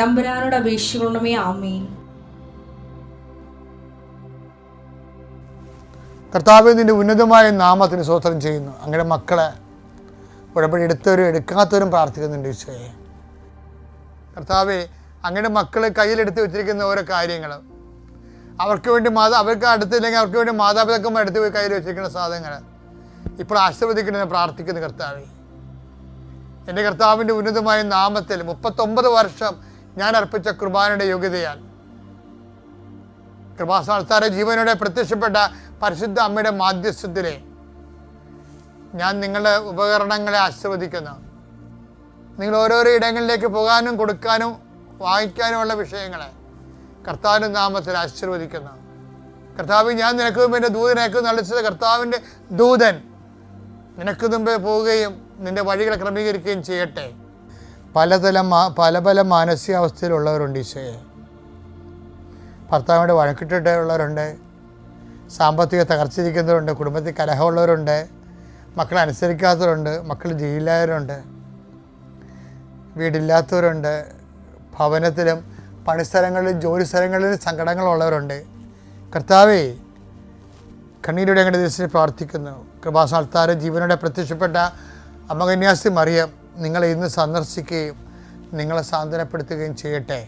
തമ്പുരാനോട് അപേക്ഷിക്കണമേ ആമേൻ. കർത്താവ് നിന്റെ ഉന്നതമായ നാമത്തിന് സ്വോത്രം ചെയ്യുന്നു. അങ്ങനെ മക്കളെ ഉടമ്പടി എടുത്തവരും എടുക്കാത്തവരും പ്രാർത്ഥിക്കുന്നുണ്ട് ഈശോയെ. കർത്താവെ അങ്ങനെ മക്കൾ കയ്യിലെടുത്ത് വെച്ചിരിക്കുന്ന ഓരോ കാര്യങ്ങൾ അവർക്ക് വേണ്ടി മാതാ അവർക്ക് അടുത്തില്ലെങ്കിൽ അവർക്ക് വേണ്ടി മാതാപിതാക്കന്മാർ എടുത്ത് പോയി കയ്യിൽ വെച്ചിരിക്കുന്ന സാധനങ്ങൾ ഇപ്പോൾ ആശീർവദിക്കണമെന്ന് പ്രാർത്ഥിക്കുന്നു കർത്താവെ. എന്റെ കർത്താവിന്റെ ഉന്നതമായ നാമത്തിൽ മുപ്പത്തൊമ്പത് വർഷം ഞാൻ അർപ്പിച്ച കുർബാനയുടെ യോഗ്യതയാൽ. കൃപാസാൽത്താര ജീവനോടെ പ്രത്യക്ഷപ്പെട്ട പരിശുദ്ധ അമ്മയുടെ മാധ്യസ്ഥത്തിലെ ഞാൻ നിങ്ങളുടെ ഉപകരണങ്ങളെ ആശീർവദിക്കുന്നു. നിങ്ങൾ ഓരോരോ ഇടങ്ങളിലേക്ക് പോകാനും കൊടുക്കാനും വാങ്ങിക്കാനുമുള്ള വിഷയങ്ങളെ കർത്താവിന്റെ നാമത്തിൽ ആശീർവദിക്കുന്നു. കർത്താവ് ഞാൻ നിനക്ക് മുമ്പ് എന്റെ ദൂതനേക്ക് നളിച്ചത് കർത്താവിന്റെ ദൂതൻ. നിനക്ക് മുമ്പേ പോവുകയും നിന്റെ വഴികളെ ക്രമീകരിക്കുകയും ചെയ്യട്ടെ. പലതരം പല പല മാനസികാവസ്ഥയിലുള്ളവരുണ്ട് ഈശോയെ. ഭർത്താവിന്റെ വഴക്കിട്ടിട്ടുള്ളവരുണ്ട്. സാമ്പത്തിക തകർച്ചിരിക്കുന്നവരുണ്ട്. കുടുംബത്തിൽ കലഹമുള്ളവരുണ്ട്. മക്കളെ അനുസരിക്കാത്തവരുണ്ട്. മക്കൾ ജയിലായവരുണ്ട് വീടില്ലാത്തവരുണ്ട്. ഭവനത്തിലും പണിസ്ഥലങ്ങളിലും ജോലി സ്ഥലങ്ങളിലും സങ്കടങ്ങളുള്ളവരുണ്ട്. കർത്താവേ കണ്ണീരുടെ അങ്ങനെ ദിവസത്തിൽ പ്രാർത്ഥിക്കുന്നു. കൃപാസാൽത്താര ജീവനോടെ പ്രത്യക്ഷപ്പെട്ട അമ്മകന്യാസി മറിയം നിങ്ങളെ ഇന്ന് സന്ദർശിക്കുകയും നിങ്ങളെ സാന്ത്വനപ്പെടുത്തുകയും ചെയ്യട്ടെ.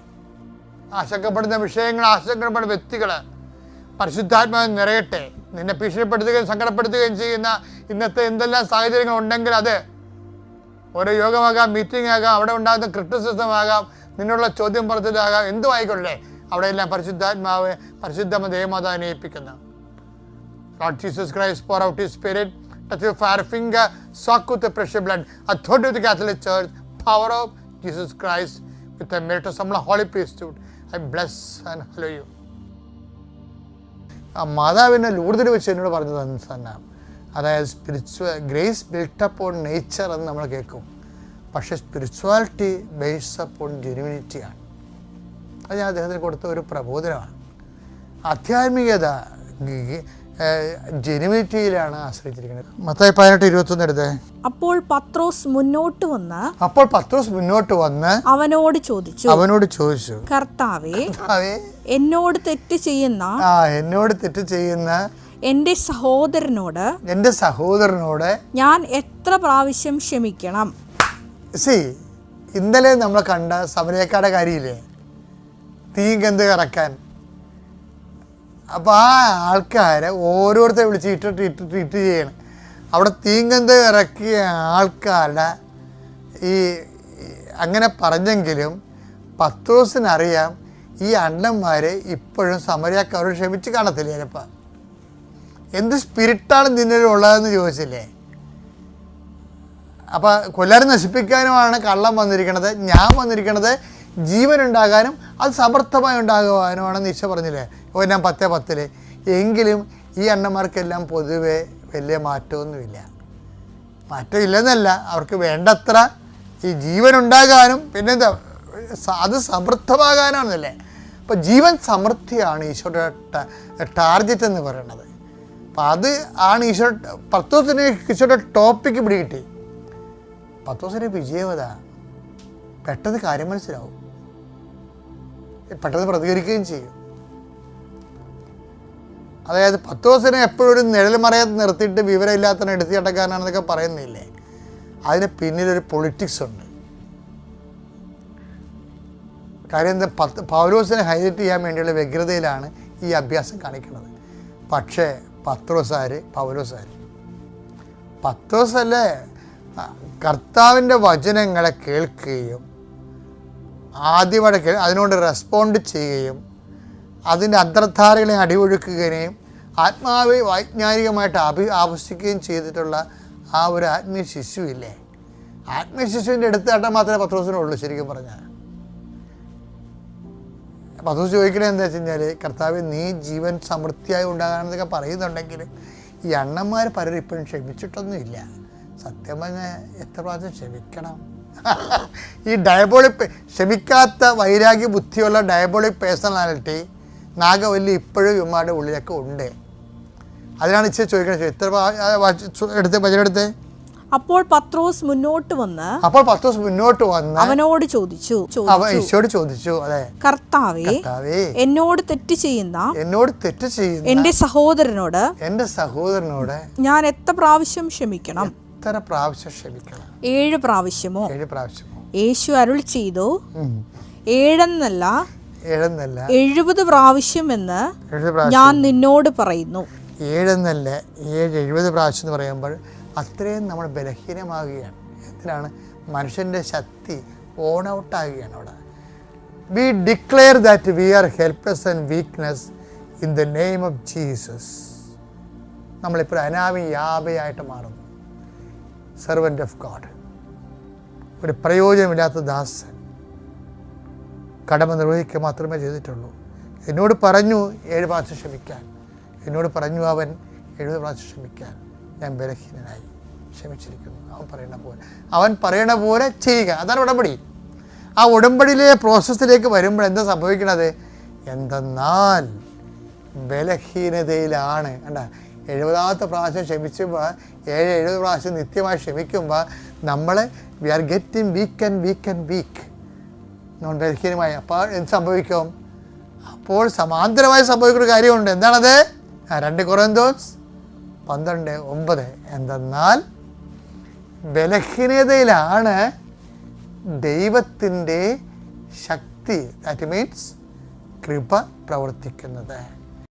ആശങ്കപ്പെടുന്ന വിഷയങ്ങൾ ആശങ്കപ്പെടുന്ന വ്യക്തികൾ പരിശുദ്ധാത്മാവ് നിറയട്ടെ. നിന്നെ ഭീഷണിപ്പെടുത്തുകയും സങ്കടപ്പെടുത്തുകയും ചെയ്യുന്ന ഇന്നത്തെ എന്തെല്ലാം സാഹചര്യങ്ങൾ ഉണ്ടെങ്കിൽ അത് ഓരോ യോഗമാകാം മീറ്റിംഗ് ആകാം അവിടെ ഉണ്ടാകുന്ന ക്രിറ്റിസിസം ആകാം നിന്നുള്ള ചോദ്യം പറഞ്ഞതാകാം എന്തും ആയിക്കൊള്ളേ അവിടെയെല്ലാം പരിശുദ്ധാത്മാവ് പരിശുദ്ധമ ദേവമാതാവിനെ ഏൽപ്പിക്കുന്നു. Lord Jesus pour out His Spirit, touch your fire finger, soak with the precious blood, authority of the Catholic Church, power of Jesus Christ, with the merit of some holy priesthood. I bless and hallow you. ആ മാതാവിനെ ലൂർദിൽ വെച്ച് എന്നോട് പറഞ്ഞത് തന്നെ അതായത് spiritual grace built upon nature എന്ന് നമ്മൾ കേൾക്കും പക്ഷേ സ്പിരിച്വാലിറ്റി ബേസ്ഡ് അപ്പോൺ ജെനുവിനിറ്റിയാണ് അത് ഞാൻ അദ്ദേഹത്തിന് കൊടുത്ത ഒരു പ്രബോധനമാണ് ആധ്യാത്മികത ജെനുവിനിറ്റിയിലാണ് ആശ്രയിച്ചിരിക്കുന്നത്. മത്തായി പതിനെട്ട് ഇരുപത്തൊന്ന് എടുത്തേ. അപ്പോൾ പത്രോസ് മുന്നോട്ട് വന്ന് അപ്പോൾ പത്രോസ് മുന്നോട്ട് വന്ന് അവനോട് ചോദിച്ചു അവനോട് ചോദിച്ചു കർത്താവേ എന്നോട് തെറ്റ് ചെയ്യുന്ന ആ എന്നോട് തെറ്റ് ചെയ്യുന്ന എന്റെ സഹോദരനോട് എന്റെ സഹോദരനോട് ഞാൻ എത്ര പ്രാവശ്യം ക്ഷമിക്കണം? സി ഇന്നലെ നമ്മൾ കണ്ട സമരക്കാരുടെ കാര്യമില്ലേ? തീ ഗന്ധ കറക്കാൻ? അപ്പോൾ ആ ആൾക്കാരെ ഓരോരുത്തരെ വിളിച്ച് ഇട്ടിട്ട് ഇട്ടിട്ട് ഇട്ട് ചെയ്യണം. അവിടെ തീങ്കന്ത് ഇറക്കിയ ആൾക്കാരുടെ ഈ അങ്ങനെ പറഞ്ഞെങ്കിലും പത്രോസിനറിയാം ഈ അണ്ണന്മാർ ഇപ്പോഴും സമരക്കാരോട് ക്ഷമിച്ച് കാണത്തില്ല ചിലപ്പോൾ എന്ത് സ്പിരിറ്റാണ് നിന്നിലുള്ളതെന്ന് ചോദിച്ചില്ലേ? അപ്പോൾ കൊല്ലാരെ നശിപ്പിക്കാനുമാണ് കള്ളം വന്നിരിക്കുന്നത് ഞാൻ വന്നിരിക്കുന്നത് ജീവനുണ്ടാകാനും അത് സമർത്ഥമായി ഉണ്ടാകുവാനുമാണെന്ന് ഈശോ പറഞ്ഞില്ലേ? ഞാൻ പത്തേ പത്തിൽ. എങ്കിലും ഈ അണ്ണന്മാർക്കെല്ലാം പൊതുവേ വലിയ മാറ്റമൊന്നുമില്ല. മാറ്റമില്ലെന്നല്ല അവർക്ക് വേണ്ടത്ര ഈ ജീവൻ ഉണ്ടാകാനും പിന്നെന്താ അത് സമൃദ്ധമാകാനാണെന്നല്ലേ. അപ്പോൾ ജീവൻ സമൃദ്ധിയാണ് ഈശോയുടെ ടാർഗറ്റ് എന്ന് പറയുന്നത്. അപ്പം അത് ആണ് ഈശോ പത്തോസിന് ഈശോയുടെ ടോപ്പിക്ക് പിടികിട്ടി പത്തോസിന്റെ വിജയവത പെട്ടെന്ന് കാര്യം മനസ്സിലാവും. പെട്ടെന്ന് പ്രതികരിക്കുകയും ചെയ്യും. അതായത് പത്ത് ദിവസത്തിന് എപ്പോഴും ഒരു നിഴൽ മറയത്ത് നിർത്തിയിട്ട് വിവരമില്ലാത്തവനെ എടുത്തി അടക്കാനാണെന്നൊക്കെ പറയുന്നില്ലേ? അതിന് പിന്നിലൊരു പൊളിറ്റിക്സ് ഉണ്ട്. കാര്യം എന്താ പത്ത് പൗലോസിനെ ഹൈലൈറ്റ് ചെയ്യാൻ വേണ്ടിയുള്ള വ്യഗ്രതയിലാണ് ഈ അഭ്യാസം കാണിക്കുന്നത്. പക്ഷേ പത്രോസാര് പൗലോസാർ പത്രോസല്ലേ കർത്താവിന്റെ വചനങ്ങളെ കേൾക്കുകയും ആദ്യമായിട്ട് അതിനോട് റെസ്പോണ്ട് ചെയ്യുകയും അതിന്റെ അന്തർധാരകളെ അടിയൊഴുക്കുകയും ആത്മാവെ വൈജ്ഞാനികമായിട്ട് അഭി ആവശ്യിക്കുകയും ചെയ്തിട്ടുള്ള ആ ഒരു ആത്മീയ ശിശുവില്ലേ? ആത്മീയ ശിശുവിന്റെ എടുത്താട്ടം മാത്രമേ പത്രോസിനുള്ളൂ ശരിക്കും പറഞ്ഞാൽ. പത്രോസ് ചോദിക്കണേ എന്താ വെച്ച് കഴിഞ്ഞാൽ കർത്താവ് നീ ജീവൻ സമൃദ്ധിയായി ഉണ്ടാകാനെന്നൊക്കെ പറയുന്നുണ്ടെങ്കിലും ഈ അണ്ണന്മാർ പലരും ഇപ്പോഴും ക്ഷമിച്ചിട്ടൊന്നുമില്ല. സത്യം പറഞ്ഞാൽ എത്ര പ്രാവശ്യം ക്ഷമിക്കണം? ഈ ഡയബോളിക് ക്ഷമിക്കാത്ത വൈരാഗ്യ ബുദ്ധിയുള്ള ഡയബോളിക് പേഴ്സണാലിറ്റി നാഗവല്ലി ഇപ്പോഴും ഇവന്മാരുടെ ഉള്ളിലൊക്കെ ഉണ്ട്. അതിനാണ് ഇച്ചിരി ചോദിക്കണത് എത്ര എടുത്ത് എടുത്ത്? അപ്പോൾ പത്രോസ് മുന്നോട്ട് വന്ന് അപ്പോൾ പത്രോസ് മുന്നോട്ട് വന്ന് അവനോട് ചോദിച്ചു ഈശോട് ചോദിച്ചു അതെ കർത്താവേ കർത്താവേ എന്നോട് തെറ്റ് ചെയ്യുന്ന എന്നോട് തെറ്റ് ചെയ്യുന്ന എന്റെ സഹോദരനോട് എന്റെ സഹോദരനോട് ഞാൻ എത്ര പ്രാവശ്യം ക്ഷമിക്കണം? എത്ര പ്രാവശ്യം ക്ഷമിക്കണം? ഏഴ് പ്രാവശ്യമോ? ഏഴ് പ്രാവശ്യമോ? യേശു അരുൾ ചെയ്തു. ഏഴെന്നല്ല ഏഴെന്നല്ല. എഴുപത് പ്രാവശ്യം എന്ന് ഞാൻ നിന്നോട് പറയുന്നു. ഏഴെന്നല്ല ഏഴ് എഴുപത് പ്രാവശ്യം എന്ന് പറയുമ്പോൾ അത്രയും നമ്മൾ ബലഹീനമാകുകയാണ്. എന്തിനാണ്? മനുഷ്യന്റെ ശക്തി ഓൺ ഔട്ട് ആകുകയാണ് അവിടെ. We declare that we are helpless and weakness in the name of Jesus നമ്മളിപ്പോൾ അനാമി യാബയായിട്ട് മാറുന്നു. സെർവന്റ് ഓഫ് ഗാഡ് ഒരു പ്രയോജനമില്ലാത്ത ദാസൻ. കടമ നിർവഹിക്കുക മാത്രമേ ചെയ്തിട്ടുള്ളൂ. എന്നോട് പറഞ്ഞു ഏഴ് പ്രാവശ്യം ക്ഷമിക്കാൻ. എന്നോട് പറഞ്ഞു അവൻ എഴുപത് പ്രാവശ്യം ക്ഷമിക്കാൻ. ഞാൻ ബലഹീനനായി ക്ഷമിച്ചിരിക്കുന്നു. അവൻ പറയണ പോലെ. അവൻ പറയണ പോലെ ചെയ്യുക. അതാണ് ഉടമ്പടി. ആ ഉടമ്പടിയിലെ പ്രോസസ്സിലേക്ക് വരുമ്പോൾ എന്താ സംഭവിക്കണത്? എന്തെന്നാൽ ബലഹീനതയിലാണ്. കണ്ട? എഴുപതാമത്തെ പ്രാവശ്യം ക്ഷമിക്കുമ്പോൾ ഏഴ് എഴുപത് പ്രാവശ്യം നിത്യമായി ക്ഷമിക്കുമ്പോൾ നമ്മൾ we are getting weak and weak and weak non ബലഹീനമായി അപ്പോൾ എന്ത് സംഭവിക്കും? അപ്പോൾ സമാന്തരമായി സംഭവിക്കുന്ന ഒരു കാര്യമുണ്ട്. എന്താണത്? രണ്ട് കുറന്തോസ് പന്ത്രണ്ട് ഒമ്പത്. എന്തെന്നാൽ ബലഹീനതയിലാണ് ദൈവത്തിന്റെ ശക്തി. ദാറ്റ് മീൻസ് കൃപ പ്രവർത്തിക്കുന്നത്.